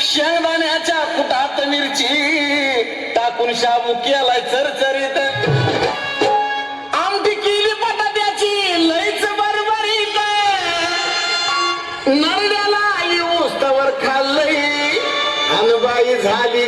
शेंगदाण्याच्या कुटात मिरची. टाकून शाबू केलाय चरचरीत. आमटी केली बटाट्याची लईच बरबरीत नरड्याला येऊस तवर खाल्लई अनबाई झाली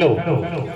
হ্যালো